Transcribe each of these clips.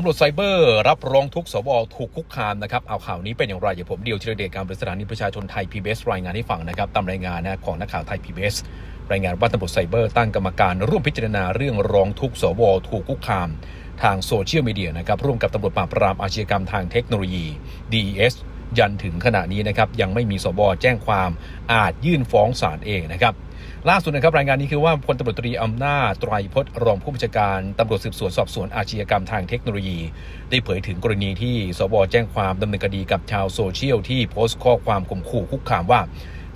ตำรวจไซเบอร์รับร้องทุกสวถูกคุกคามนะครับเอาข่าวนี้เป็นอย่างไรเดี๋ยวผมเดียวธีรเดชการบริสถานีประชาชนไทย PBS รายงานให้ฟังนะครับตามรายงานนะของนักข่าวไทย PBS รายงานว่าตำรวจไซเบอร์ตั้งกรรมการร่วมพิจารณาเรื่องร้องทุกสวถูกคุกคาม ทางโซเชียลมีเดียนะครับร่วมกับตำรวจปราบปรามอาชญากรรมทางเทคโนโลยี DES ยันถึงขณะนี้นะครับยังไม่มีสวแจ้งความอาจยื่นฟ้องศาลเองนะครับ ล่าสุดนะครับรายงานนี้คือว่าพลตำรวจตรีอำนาจไตรพจน์รองผู้บัญชาการตำรวจสืบสวนสอบสวนอาชญากรรมทางเทคโนโลยี ได้เผยถึงกรณีที่สวแจ้งความดำเนินคดีกับชาวโซเชียลที่โพสต์ข้อความข่มขู่คุกคามว่า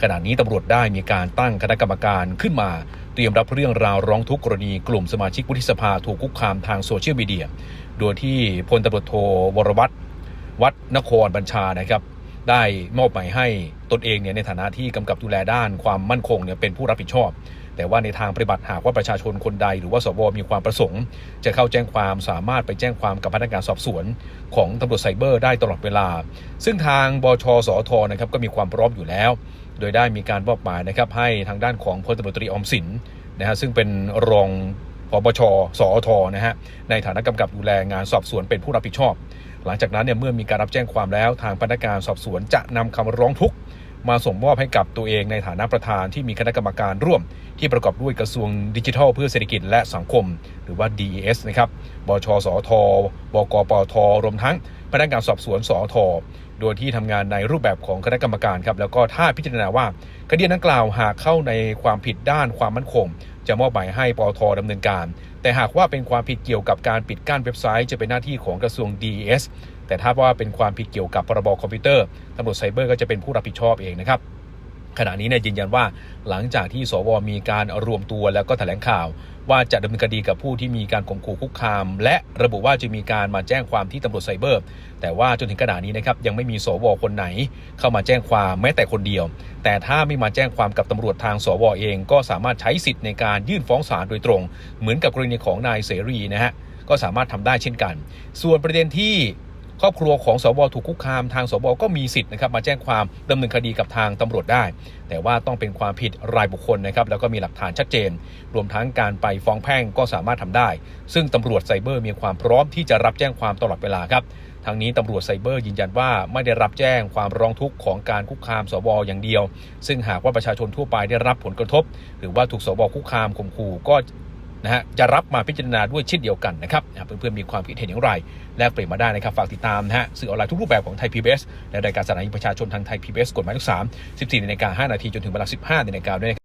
ขณะนี้ตำรวจได้มีการตั้งคณะกรรมการขึ้นมา เตรียมรับเรื่องราวร้องทุกข์กรณีกลุ่มสมาชิกวุฒิสภาถูกคุกคามทางโซเชียลมีเดียโดยที่พลตำรวจโทวรวัตรวัดนครบัญชานะครับ ได้มอบหมายให้ตนเองเนี่ยในฐานะที่กำกับดูแลด้านความมั่นคงเนี่ยเป็นผู้รับผิดชอบ แต่ว่าในทางปฏิบัติหากว่าประชาชนคนใด หรือว่าสวมีความประสงค์ จะเข้าแจ้งความสามารถไปแจ้งความกับพนักงานสอบสวน ของตำรวจไซเบอร์ได้ตลอดเวลา ซึ่งทางบชสอทนะครับก็มีความพร้อมอยู่แล้ว โดยได้มีการมอบหมายนะครับให้ทางด้านของพลตำรวจตรีอมสินนะฮะซึ่งเป็นรองพบชสอทนะฮะในฐานะกำกับดูแลงานสอบสวนเป็นผู้รับผิดชอบ หลังจากนั้นเนี่ยเมื่อมีการรับแจ้งความแล้วทางพนักงานสอบสวนจะนำคำร้องทุกข์มาส่งมอบให้กับตัวเองในฐานะประธานที่มีคณะกรรมการร่วม ที่ประกอบด้วยกระทรวงดิจิทัล เพื่อเศรษฐกิจและสังคม หรือว่า DES นะครับ บชสท บกปท รวมทั้งพนักงานสอบสวนสอทโดยที่ทำงานในรูปแบบของคณะกรรมการครับ แล้วก็ถ้าพิจารณาว่าคดีดังกล่าวหากเข้าในความผิดด้านความมั่นคง จะมอบหมายให้ปอทดำเนินการ แต่หากว่าเป็นความผิดเกี่ยวกับการปิดกั้นเว็บไซต์ จะเป็นหน้าที่ของกระทรวง DES แต่ถ้าว่าเป็นความผิดเกี่ยวกับพรบคอมพิวเตอร์ตำรวจไซเบอร์ก็จะเป็นผู้รับผิดชอบเองนะครับ ขณะนี้เนี่ยยืนยันว่าหลังจากที่สวมีการรวมตัวแล้วก็แถลงข่าว ว่าจะดำเนินคดีกับผู้ที่มีการข่มขู่คุกคาม และระบุว่าจะมีการมาแจ้งความที่ตำรวจไซเบอร์ แต่ว่าจนถึงขณะนี้นะครับยังไม่มีสวคนไหน เข้ามาแจ้งความแม้แต่คนเดียว แต่ถ้าไม่มาแจ้งความกับตำรวจทางสวเอง ก็สามารถใช้สิทธิ์ในการยื่นฟ้องศาลโดยตรง เหมือนกับกรณีของนายเสรีนะฮะก็สามารถทำได้เช่นกัน ส่วนประเด็นที่ ครอบครัวของสวถูกคุกคามทางสวก็มีสิทธิ์นะครับมาแจ้งความดำเนินคดีกับทางตำรวจได้ แต่ว่าต้องเป็นความผิดรายบุคคลนะครับแล้วก็มีหลักฐานชัดเจน รวมทั้งการไปฟ้องแพ่งก็สามารถทำได้ ซึ่งตำรวจไซเบอร์มีความพร้อมที่จะรับแจ้งความตลอดเวลาครับทางนี้ตำรวจไซเบอร์ยืนยันว่าไม่ได้รับแจ้งความร้องทุกข์ของการคุกคามสวอย่างเดียว ซึ่งหากว่าประชาชนทั่วไปได้รับผลกระทบ หรือว่าถูกสวคุกคามข่มขู่ก็ นะฮะจะรับมาพิจารณาด้วยเช่นเดียวกันนะครับเพื่อนๆมีความคิดเห็นอย่างไรแลกเปลี่ยนมาได้นะครับฝากติดตามนะฮะสื่อออนไลน์ทุกรูปแบบของไทยพีบีเอสและรายการสถานีประชาชนทางไทยพีบีเอสกฎหมายเลข3 14นาฬิกา5นาทีจนถึงเวลาสิบห้านาฬิกาด้วยนะ